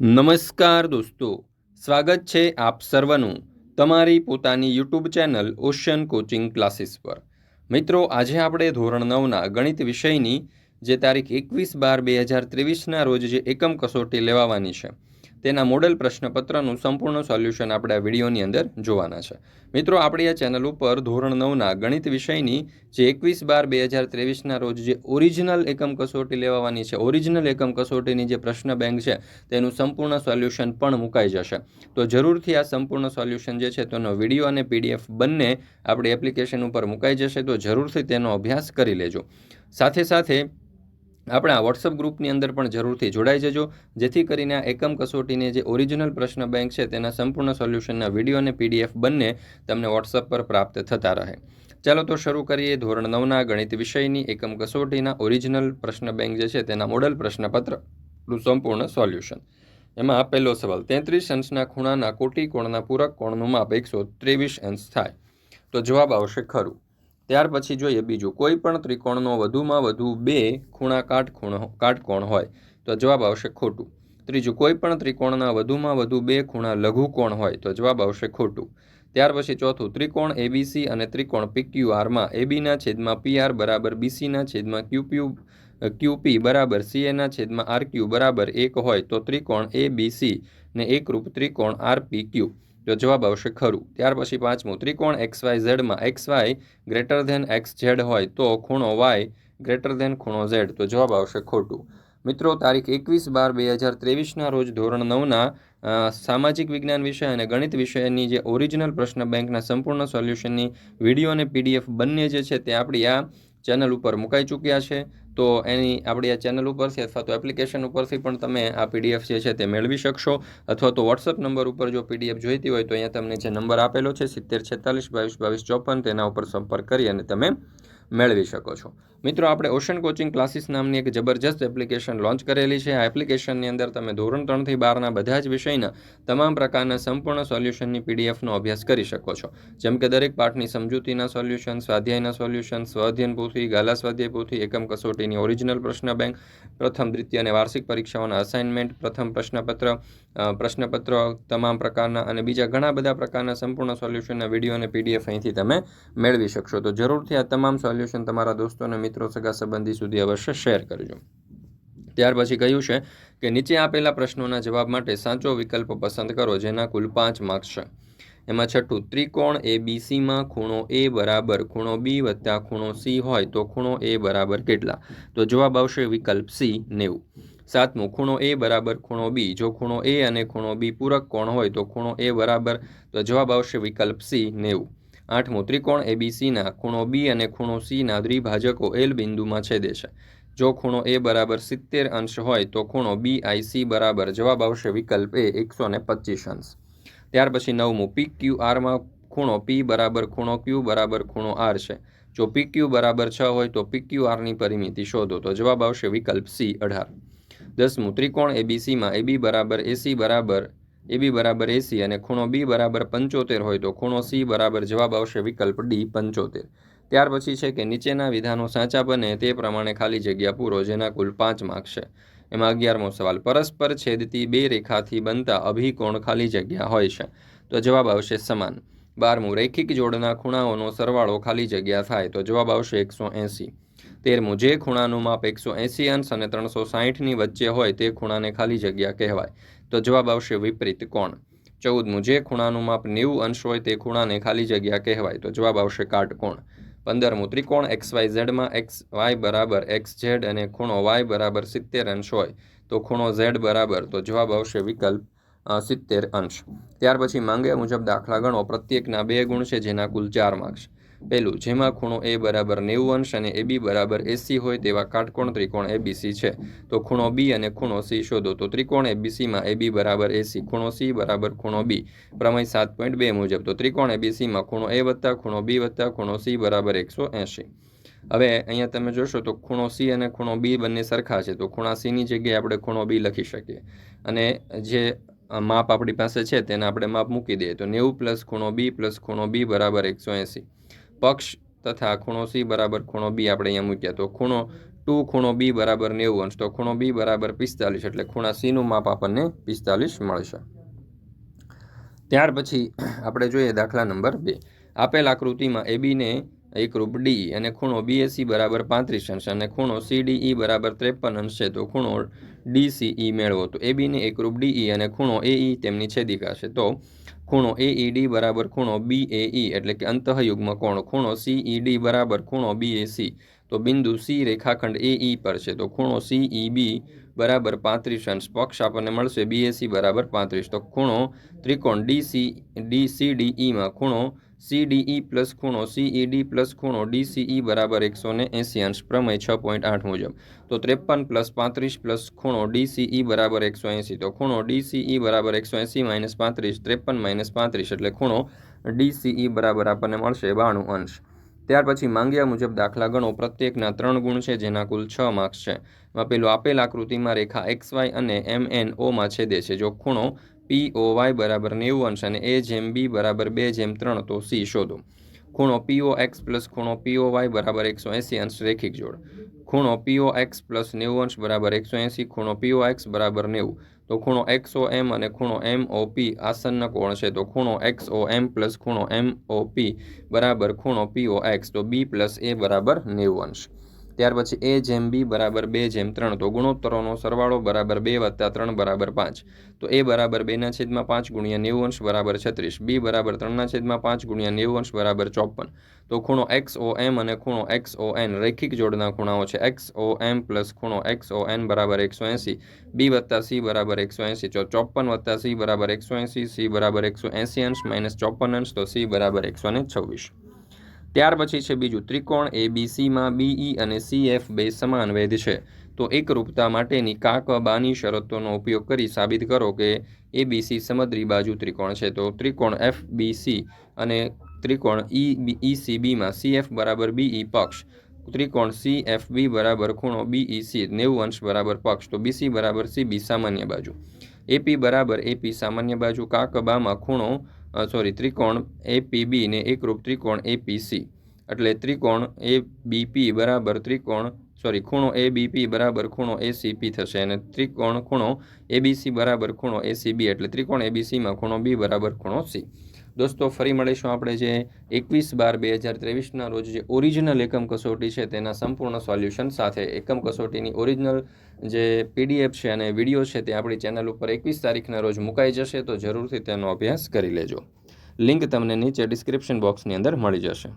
નમસ્કાર દોસ્તો. સ્વાગત છે આપ સર્વનું તમારી પોતાની YouTube channel ocean coaching classes પર. મિત્રો, આજે આપણે ધોરણ નવના ગણિત વિષયની જે તારીખ એકવીસ બાર બે હજાર ત્રેવીસના રોજ જે એકમ કસોટી લેવાવાની છે. તેના મોડેલ પ્રશ્નપત્રનું સંપૂર્ણ સોલ્યુશન આપણે આ વિડીયોની અંદર જોવાના છે. મિત્રો, આપણી આ ચેનલ ઉપર ધોરણ નવના ગણિત વિષયની જે એકવીસ બાર બે હજાર ત્રેવીસના રોજ જે ઓરિજિનલ એકમ કસોટી લેવાની છે, ઓરિજિનલ એકમ કસોટીની જે પ્રશ્ન બેંક છે, તેનું સંપૂર્ણ સોલ્યુશન પણ મુકાઈ જશે. તો જરૂરથી આ સંપૂર્ણ સોલ્યુશન જે છે, તેનો વીડિયો અને પીડીએફ બંને આપણી એપ્લિકેશન ઉપર મુકાઈ જશે, તો જરૂરથી તેનો અભ્યાસ કરી લેજો. સાથે સાથે આપણા વોટ્સઅપ ગ્રુપની અંદર પણ જરૂરથી જોડાઈ જજો. જેથી કરીને આ એકમ કસોટીને જે ઓરિજિનલ પ્રશ્ન બેંક છે, તેના સંપૂર્ણ સોલ્યુશનના વીડિયો અને પીડીએફ બંને તમને વોટ્સઅપ પર પ્રાપ્ત થતા રહે. ચાલો તો શરૂ કરીએ ધોરણ નવના ગણિત વિષયની. એકમ કસોટીના ઓરિજિનલ પ્રશ્ન બેંક જે છે, તેના મોડલ પ્રશ્નપત્રનું સંપૂર્ણ સોલ્યુશન. એમાં પહેલો સવાલ, તેત્રીસ અંશના ખૂણાના કોટી કોણના પૂરક કોણનું માપ એકસો ત્રેવીસ અંશ થાય? તો જવાબ આવશે ખરું. ત્યાર પછી જોઈએ બીજું. કોઈ પણ ત્રિકોણનો વધુમાં વધુ બે ખૂણા કાટખૂણ કાટકોણ હોય તો જવાબ આવશે ખોટું. ત્રીજું, કોઈ પણ ત્રિકોણના વધુમાં વધુ બે ખૂણા લઘુકોણ હોય તો જવાબ આવશે ખોટું. ત્યાર પછી ચોથું, ત્રિકોણ એબીસી અને ત્રિકોણ પીક્યુઆરમાં એબીના છેદમાં પીઆર બરાબર બીસીના છેદમાં ક્યુપ્યુ ક્યુપી બરાબર સીએના છેદમાં આરક્યુ બરાબર એક હોય તો ત્રિકોણ એ બીસી ને એકરૂપ ત્રિકોણ આરપી તો જવાબ આવશે ખરું. ત્યાર પછી પાંચમું, ત્રિકોણ X Y ઝેડમાં X Y greater than X Z હોય તો ખૂણો વાય ગ્રેટર ધેન ખૂણો ઝેડ તો જવાબ આવશે ખોટું. મિત્રો, તારીખ એકવીસ બાર બે હજાર ત્રેવીસના રોજ ધોરણ નવના સામાજિક વિજ્ઞાન વિષય અને ગણિત વિષયની જે ઓરિજિનલ પ્રશ્ન બેંકના સંપૂર્ણ સોલ્યુશનની વીડિયો અને પીડીએફ બંને જે છે તે આપણી આ ચેનલ ઉપર મુકાઈ ચૂક્યા છે, તો એની આપણી આ ચેનલ ઉપરથી અથવા તો એપ્લિકેશન ઉપરથી પણ તમે આ પીડીએફ જે છે તે મેળવી શકશો. અથવા તો વોટ્સઅપ નંબર ઉપર જો પીડીએફ જોઈતી હોય તો અહીંયા તમને જે નંબર આપેલો છે સિત્તેર છેતાલીસ બાવીસ બાવીસ ચોપન તેના ઉપર સંપર્ક કરી અને તમે મેળવી શકો છો. મિત્રો, આપણે ઓશન કોચિંગ ક્લાસીસ નામની એક જબરજસ્ત એપ્લિકેશન લોન્ચ કરેલી છે. આ એપ્લિકેશનની અંદર તમે ધોરણ ત્રણથી બારના બધા જ વિષયના તમામ પ્રકારના સંપૂર્ણ સોલ્યુશનની પીડીએફનો અભ્યાસ કરી શકો છો. જેમ કે દરેક પાઠની સમજૂતીના સોલ્યુશન, સ્વાધ્યાયના સોલ્યુશન સ્વાધ્યન પોથી ગાલા સ્વાધ્યાય પોથી એકમ કસોટીની ઓરિજિનલ પ્રશ્ન બેંક, પ્રથમ દ્વિતીય અને વાર્ષિક પરીક્ષાઓના અસાઇનમેન્ટ પ્રથમ પ્રશ્નપત્ર પ્રશ્નપત્ર તમામ પ્રકારના અને બીજા ઘણા બધા પ્રકારના સંપૂર્ણ સોલ્યુશનના વીડિયો અને પીડીએફ અહીંથી તમે મેળવી શકશો. તો જરૂરથી આ તમામ સોલ્યુશન તમારા દોસ્તો અને મિત્રો સગા સંબંધી સુધી અવશ્ય શેર કરજો. ત્યાર પછી કહ્યું છે કે નીચે આપેલા પ્રશ્નોના જવાબ માટે સાચો વિકલ્પ પસંદ કરો, જેના કુલ પાંચ માર્ક્સ છે. એમાં છઠ્ઠું, ત્રિકોણ એ બીસીમાં ખૂણો એ બરાબર ખૂણો બી વત્તા ખૂણો સી હોય તો ખૂણો એ બરાબર કેટલા? તો જવાબ આવશે વિકલ્પ સી નેવું. સાતમું, ખૂણો એ બરાબર ખૂણો બી જો ખૂણો એ અને ખૂણો બી પૂરક કોણ હોય તો ખૂણો એ બરાબર, તો જવાબ આવશે વિકલ્પ સી નેવું. આઠમું ત્રિકોણ એબીસીના ખૂણો બી અને ખૂણો સીના દ્વિભાજકો એલ બિંદુમાં છેદે છે. જો ખૂણો એ બરાબર સિત્તેર અંશ હોય, તો ખૂણો બી આઈ સી બરાબર જવાબ આવશે વિકલ્પ એ એકસો ને પચીસ અંશ. ત્યાર પછી નવમું પી ક્યુ આરમાં ખૂણો પી બરાબર ખૂણો ક્યુ બરાબર ખૂણો આર છે. જો પી ક્યુ બરાબર છ હોય, તો પી ક્યુ આરની પરિમિતિ શોધો, તો જવાબ આવશે વિકલ્પ સી અઢાર. દસમું, ત્રિકોણ એબીસીમાં એબી બરાબર એસી બરાબર એ બી બરાબર એસી અને ખૂણો બી બરાબર પંચોતેર હોય તો ખૂણો સી બરાબર જવાબ આવશે વિકલ્પ ડી પંચોતેર. ત્યાર પછી છે કે નીચેના વિધાનો સાચા બને તે પ્રમાણે ખાલી જગ્યા પૂરો જેના કુલ પાંચ માર્ક છે. એમાં અગિયારમો સવાલ, પરસ્પર છેદતી બે રેખાથી બનતા અભિકોણ ખાલી જગ્યા હોય છે? તો જવાબ આવશે સમાન. બારમું, રૈખિક જોડના ખૂણાઓનો સરવાળો ખાલી જગ્યા થાય તો જવાબ આવશે એકસો એંસી. તેરમું જે ખૂણાનું માપ એકસો એંસી અંશ અને ત્રણસો સાહીઠની વચ્ચે હોય તે ખૂણાને ખાલી જગ્યા કહેવાય. તો જવાબ આવશે વિપરીત કોણ? ચૌદમું જે ખૂણાનું માપ નેવું અંશ હોય તે ખૂણાને ખાલી જગ્યા કહેવાય. તો જવાબ આવશે કાટકોણ પંદરમું ત્રિકોણ એક્સ વાય ઝેડમાં એક્સ વાય બરાબર એક્સ ઝેડ અને ખૂણો વાય બરાબર સિત્તેર અંશ હોય. તો ખૂણો ઝેડ બરાબર. તો જવાબ આવશે વિકલ્પ સિત્તેર અંશ. ત્યાર પછી માંગ્યા મુજબ દાખલા ગણો. પ્રત્યેકના બે ગુણ છે જેના કુલ ચાર માર્ક્સ. પહેલું જેમાં ખૂણો એ બરાબર નેવું અંશ અને એ બી બરાબર એસી હોય તેવા કાટકોણ ત્રિકોણ એબીસી છે. તો ખૂણો બી અને ખૂણો સી શોધો. તો ત્રિકોણ એબીસીમાં એ બી બરાબર એસી, ખૂણો સી બરાબર ખૂણો બી પ્રમેય સાત પોઈન્ટ બે મુજબ. તો ત્રિકોણ એબીસીમાં ખૂણો એ વત્તા ખૂણો બી વત્તા ખૂણો સી બરાબર એકસો એંશી. હવે અહીંયા તમે જોશો તો ખૂણો સી અને ખૂણો બી બંને સરખા છે. તો ખૂણા સીની જગ્યાએ આપણે ખૂણો બી લખી શકીએ. અને જે માપ આપણી પાસે છે, તેને આપણે માપ મૂકી દઈએ. તો નેવું પ્લસ ખૂણો બી પ્લસ ખૂણો બી બરાબર એકસો એંસી પક્ષ તથા ખૂણો સી બરાબર ખૂણો બી આપણે અહીંયા મૂક્યા. તો ખૂણો ટુ, ખૂણો બી બરાબર નેવું અંશ. તો ખૂણો બી બરાબર પિસ્તાલીસ એટલે ખૂણા સીનું માપ આપણને પિસ્તાલીસ મળશે. ત્યાર પછી આપણે જોઈએ દાખલા નંબર બે. આપેલ આકૃતિમાં એબીને એકરૂપ ડી અને ખૂણો બીએસી બરાબર પાંત્રીસ અંશ અને ખૂણો સીડીઈ બરાબર ત્રેપન અંશ છે. તો ખૂણો ડીસીઈ મેળવો. તો એબીને એકરૂપ ડીઈ અને ખૂણો એઈ તેમની છેદિકા છે. તો ખૂણો એઈડી બરાબર ખૂણો બી એ ઈ એટલે કે અંતઃયુગ્મ કોણ? ખૂણો સીઈડી બરાબર ખૂણો બી એ સી તો બિંદુ સી રેખાખંડ એઈ પર છે. તો ખૂણો સી ઈ બી બરાબર પાંત્રીસ અંશ પક્ષ આપણને મળશે. બીએસી બરાબર પાંત્રીસ. તો ખૂણો ત્રિકોણ ડીસી ડીસીડીઈમાં ખૂણો સીડીઈ પ્લસ ખૂણો સીઈડી પ્લસ ખૂણો ડીસીઈ બરાબર એકસો ને એંસી અંશ, પ્રમેય છ પોઈન્ટ આઠ મુજબ. તો ત્રેપન પ્લસ પાંત્રીસ પ્લસ ખૂણો ડીસીઈ બરાબર એકસો એંસી તો ખૂણો ડીસીઈ બરાબર એકસો એંસી માઇનસ પાંત્રીસ, ત્રેપન માઇનસ પાંત્રીસ એટલે ખૂણો ડીસીઈ બરાબર આપણને મળશે બાણું અંશ. ત્યાર પછી માંગ્યા મુજબ દાખલા ગણો. પ્રત્યેકના ત્રણ ગુણ છે, જેના કુલ છ માર્ક્સ છે. પેલું આપેલ આકૃતિમાં રેખા એક્સ વાય અને એમ એન ઓમાં છેદે છે. જો ખૂણો પી ઓ વાય બરાબર નેવું અંશ અને એ જેમ બી બરાબર બે જેમ ત્રણ, તો સી શોધો. ખૂણો પીઓ એક્સ પ્લસ ખૂણો પીઓ વાય બરાબર એકસો એંસી અંશ રેખિક જોડ. ખૂણો પીઓ એક્સ પ્લસ નેવું અંશ બરાબર એકસો એંસી, ખૂણો પીઓ એક્સ બરાબર નેવું. તો ખૂણો એક્સ ઓ એમ અને ખૂણો એમ ઓ પી આસન્ન કોણ છે? તો ખૂણો એક્સ ઓ એમ પ્લસ ખૂણો એમ ઓ પી બરાબર ખૂણો પીઓ એક્સ તો બી પ્લસ એ બરાબર નેવું અંશ. ત્યાર પછી એ જેમ બી બરાબર બે જેમ ત્રણ. તો ગુણોત્તરોનો સરવાળો બરાબર બે વત્તા ત્રણ બરાબર પાંચ. તો એ બરાબર બેના છેદમાં પાંચ ગુણ્યા નેવું અંશ બરાબર છત્રીસ. બી બરાબર ત્રણના છેદમાં પાંચ ગુણ્યા નેવું અંશ બરાબર ચોપન. તો ખૂણો એક્સ ઓ એમ અને ખૂણો એક્સ ઓ એન રૈખિક જોડના ખૂણાઓ છે. એક્સ ઓ એમ પ્લસ ખૂણો એક્સ ઓ એન બરાબર એકસો એંસી. બી વત્તા સી બરાબર એકસો એંસી. તો ચોપન વત્તા સી બરાબર એકસો એંસી. સી બરાબર એકસો એંસી અંશ માઇનસ ચોપન અંશ. તો સી બરાબર એકસો ને છવ્વીસ. ત્યાર પછી છે બીજું ત્રિકોણ એ બી સીમાં બીઈ અને સી એફ બે સમાન વેધ છે. તો એકરૂપતા માટેની કાક બાની શરતોનો ઉપયોગ કરી સાબિત કરો કે એ બી સી સમદ્રી બાજુ ત્રિકોણ છે. તો ત્રિકોણ એફ અને ત્રિકોણ ઈ બી સી બીમાં સી એફ બરાબર બીઈ પક્ષ. ત્રિકોણ સી એફ બી બરાબર ખૂણો બીઈ સી નેવું અંશ બરાબર પક્ષ. તો બીસી બરાબર સી બી સામાન્ય બાજુ. એપી બરાબર એપી સામાન્ય બાજુ. કાક બામાં ખૂણો સોરી ત્રિકોણ એપીબી ને એકરૂપ ત્રિકોણ એપીસી એટલે ત્રિકોણ એ બીપી બરાબર ત્રિકોણ સોરી ખૂણો એ બીપી બરાબર ખૂણો એસીપી થશે અને ત્રિકોણ ખૂણો એબીસી બરાબર ખૂણો એસીબી એટલે ત્રિકોણ એબીસીમાં ખૂણો બી બરાબર ખૂણો સી દોસ્તો, ફરી મળીશું આપણે જે એકવીસ બાર બે હજાર ત્રેવીસના રોજ જે ઓરિજિનલ એકમ કસોટી છે તેના સંપૂર્ણ સોલ્યુશન સાથે. એકમ કસોટીની ઓરિજિનલ જે પીડીએફ છે અને વીડિયો છે તે આપણી ચેનલ ઉપર એકવીસ તારીખના રોજ મુકાઈ જશે, તો જરૂરથી તેનો અભ્યાસ કરી લેજો. લિંક તમને નીચે ડિસ્ક્રિપ્શન બોક્સની અંદર મળી જશે.